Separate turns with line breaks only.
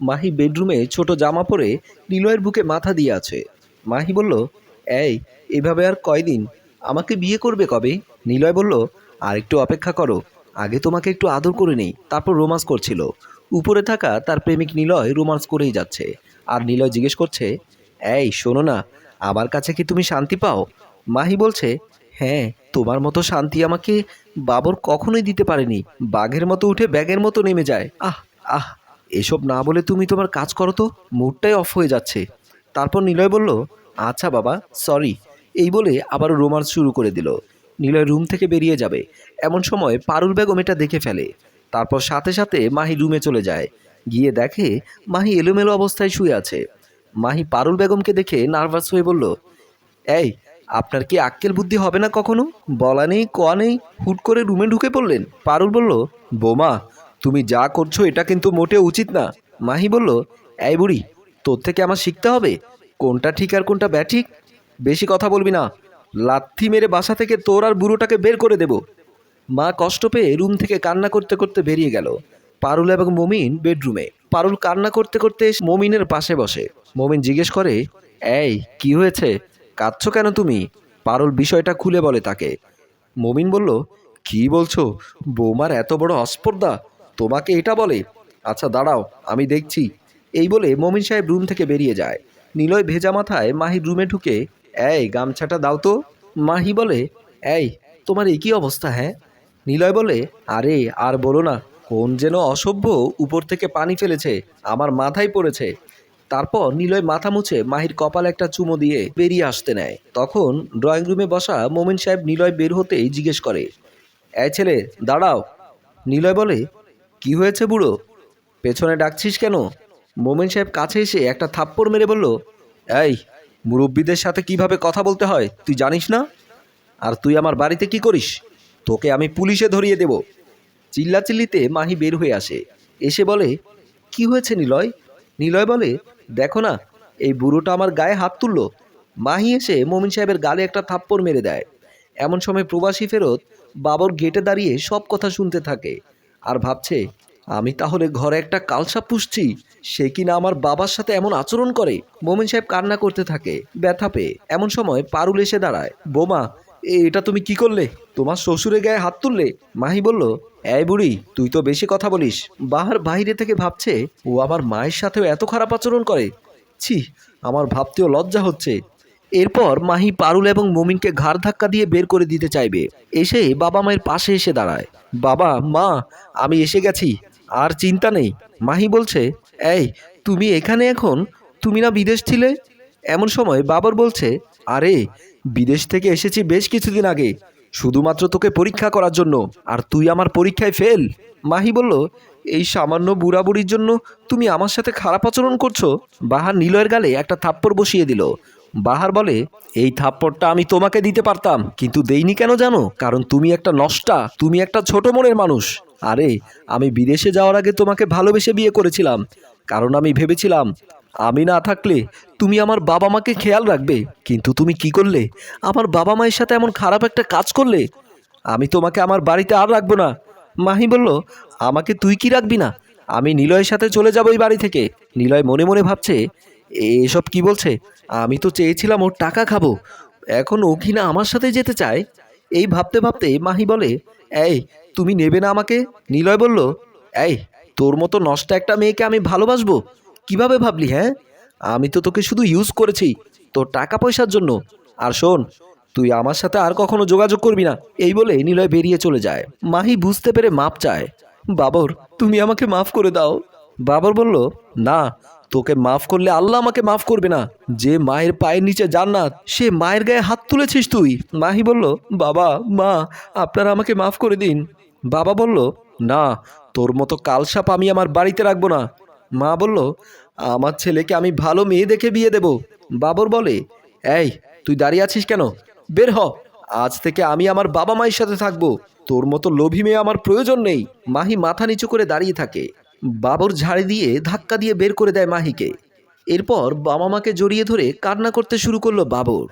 মাহি বেডরুমে ছোট জামা পরে নিলয়ের বুকে মাথা দিয়ে আছে। মাহি বলল, এই, এভাবে আর কয়দিন? আমাকে বিয়ে করবে কবে? নিলয় বলল, আর একটু অপেক্ষা করো। আগে তোমাকে একটু আদর করে নেই, তারপর রোমান্স করছিল। উপরে থাকা তার প্রেমিক নিলয় রোমান্স করেই যাচ্ছে। আর নিলয় জিজ্ঞেস করছে, এই, শোনো না, আমার কাছে কি তুমি শান্তি পাও? মাহি বলছে হ্যাঁ তোমার মতো শান্তি আমাকে বাবর কখনোই দিতে পারেনি। বাঘের মতো উঠে ব্যাগের মতো নেমে যায়। আহ আহ এসব না বলে তুমি তোমার কাজ করো তো, মুডটাই অফ হয়ে যাচ্ছে। তারপর নিলয় বলল আচ্ছা বাবা সরি এই বলে আবার রোমান্স শুরু করে দিল। নিলয় রুম থেকে বেরিয়ে যাবে। এমন সময় পারুল বেগম এটা দেখে ফেলে। তারপর সাথে সাথে মাহি রুমে চলে যায়। গিয়ে দেখে মাহি এলোমেলো অবস্থায় শুয়ে আছে। মাহি পারুল বেগমকে দেখে নার্ভাস হয়ে বলল, এই, আপনার কি আক্কেল বুদ্ধি হবে না কখনো? বলা নেই, কোয়া নেই, হুট করে রুমে ঢুকে পড়লেন। পারুল বলল, বোমা তুমি যা করছ, এটা কিন্তু মোটেও উচিত না। মাহি বলল, এই বুড়ি, তোর থেকে আমার শিখতে হবে? কোনটা ঠিক আর কোনটা ব্যাঠিক? বেশি কথা বলবি না। লাথি মেরে বাসা থেকে তোর আর বুড়োটাকে বের করে দেব। মা কষ্ট পেয়ে রুম থেকে কান্না করতে করতে বেরিয়ে গেল, পারুল এবং মমিন বেডরুমে। পারুল কান্না করতে করতে মমিনের পাশে বসে। মমিন জিজ্ঞেস করে, এই, কি হয়েছে? কাঁদছো কেন তুমি? পারুল বিষয়টা খুলে বলে তাকে। মমিন বলল, কি বলছো? বৌমার এত বড় অস্পর্ধা। তোমাকে এটা বলে? আচ্ছা দাঁড়াও, আমি দেখছি। এই বলে মমিন সাহেব রুম থেকে বেরিয়ে যায়। নিলয় ভেজা মাথায় মাহির রুমে ঢুকে, এই, গামছাটা দাও তো। মাহি বলে, এই, তোমার কি অবস্থা হ্যাঁ? নিলয় বলে, আরে, আর বলো না, কোন যেন অসভ্য উপর থেকে পানি ফেলেছে, আমার মাথায় পড়েছে। তারপর নিলয় মাথা মুছে মাহির কপাল একটা চুমো দিয়ে বেরিয়ে আসতে নেয়। তখন ড্রয়িং রুমে বসা মোমিন সাহেব নিলয় বের হতেই জিজ্ঞেস করে, এই ছেলে, দাঁড়াও। নিলয় বলে কি হয়েছে বুড়ো? পেছনে ডাকছিস কেন? মোমেন সাহেব কাছে এসে একটা থাপ্পড় মেরে বলল, এই, মুরব্বীদের সাথে কীভাবে কথা বলতে হয় তুই জানিস না? আর তুই আমার বাড়িতে কি করিস? তোকে আমি পুলিশে ধরিয়ে দেব। চিল্লাচিল্লিতে মাহি বের হয়ে আসে। এসে বলে, কি হয়েছে নিলয়? নিলয় বলে, দেখো না, এই বুড়োটা আমার গায়ে হাত তুললো। মাহি এসে মমিন সাহেবের গালে একটা থাপ্পড় মেরে দেয়। এমন সময় প্রবাসী ফেরত বাবর গেটে দাঁড়িয়ে সব কথা শুনতে থাকে। আর ভাবছে, আমি তাহলে ঘরে একটা কালসাপ পুষছি, সে কিনা আমার বাবার সাথে এমন আচরণ করে? মোমেন সাহেব কান্না করতে থাকে, ব্যথা পেয়ে। এমন সময় পারুল এসে দাঁড়ায়, বোমা এটা তুমি কি করলে? তোমার শ্বশুরে গায়ে হাত তুললে? মাহি বলল, এই বুড়ি, তুই তো বেশি কথা বলিস। বাহার বাইরে থেকে ভাবছে, ও আমার মায়ের সাথেও এত খারাপ আচরণ করে? ছি, আমার ভাবতেও লজ্জা হচ্ছে। এরপর মাহি পারুল এবং মমিনকে ঘাড় ধাক্কা দিয়ে বের করে দিতে চাইবে। এসে বাবা মায়ের পাশে এসে দাঁড়ায়। বাবা, মা, আমি এসে গেছি। আর চিন্তা নেই। মাহি বলছে, এই, তুমি এখানে এখন? তুমি না বিদেশ ছিলে? এমন সময় বাবর বলছে, আরে, বিদেশ থেকে এসেছি বেশ কিছুদিন আগে। শুধুমাত্র তোকে পরীক্ষা করার জন্য। আর তুই আমার পরীক্ষায় ফেল? মাহি বলল, এই সামান্য বুড়াবুড়ির জন্য তুমি আমার সাথে খারাপ আচরণ করছ? বাহার নিলয়ের গালে একটা থাপ্পড় বসিয়ে দিল। বাহার বলে, এই থাপ্পড়টা আমি তোমাকে দিতে পারতাম, কিন্তু দেইনি কেন জানো? কারণ তুমি একটা নষ্টা, তুমি একটা ছোট মনের মানুষ। আরে, আমি বিদেশে যাওয়ার আগে তোমাকে ভালোবেসে বিয়ে করেছিলাম। কারণ আমি ভেবেছিলাম, আমি না থাকলে তুমি আমার বাবা মাকে খেয়াল রাখবে। কিন্তু তুমি কি করলে? আমার বাবা মায়ের সাথে এমন খারাপ একটা কাজ করলে? আমি তোমাকে আমার বাড়িতে আর রাখব না। মাহি বলল, আমাকে তুই কি রাখবি না? আমি নিলয়ের সাথে চলে যাব এই বাড়ি থেকে। নিলয় মনে মনে ভাবছে এসব কি বলছে? আমি তো চেয়েছিলাম ওর টাকা খাব। এখন ও কি না আমার সাথে যেতে চায়? এই ভাবতে ভাবতে মাহি বলে, এই, তুমি নেবে না আমাকে? নিলয় বলল, এই, তোর মতো নষ্ট একটা মেয়েকে আমি ভালোবাসবো। কীভাবে ভাবলি হ্যাঁ? আমি তো তোকে শুধু ইউজ করেছি, তোর টাকা পয়সার জন্য। আর শোন, তুই আমার সাথে আর কখনো যোগাযোগ করবি না। এই বলে নিলয় বেরিয়ে চলে যায়। মাহি বুঝতে পেরে মাপ চায়, বাবর, তুমি আমাকে মাফ করে দাও। বাবর বলল, না তোকে মাফ করলে আল্লাহ আমাকে মাফ করবে না। যে মায়ের পায়ের নিচে জান্নাত, সে মায়ের গায়ে হাত তুলেছিস তুই। মাহি বলল, বাবা, মা, আপনারা আমাকে মাফ করে দিন। বাবা বলল, না, তোর মতো কালসাপ আমি আমার বাড়িতে রাখব না। মা বলল, আমার ছেলেকে আমি ভালো মেয়ে দেখে বিয়ে দেব। বাবর বলে, এই, তুই দাঁড়িয়ে আছিস কেন? বের হ। আজ থেকে আমি আমার বাবা মায়ের সাথে থাকব। তোর মতো লোভী মেয়ে আমার প্রয়োজন নেই। মাহি মাথা নিচু করে দাঁড়িয়ে থাকে। বাবর ঝাড়ি দিয়ে ধাক্কা দিয়ে বের করে দেয় মাহিকে। এরপর বাবা মাকে জড়িয়ে ধরে কান্না করতে শুরু করল বাবর।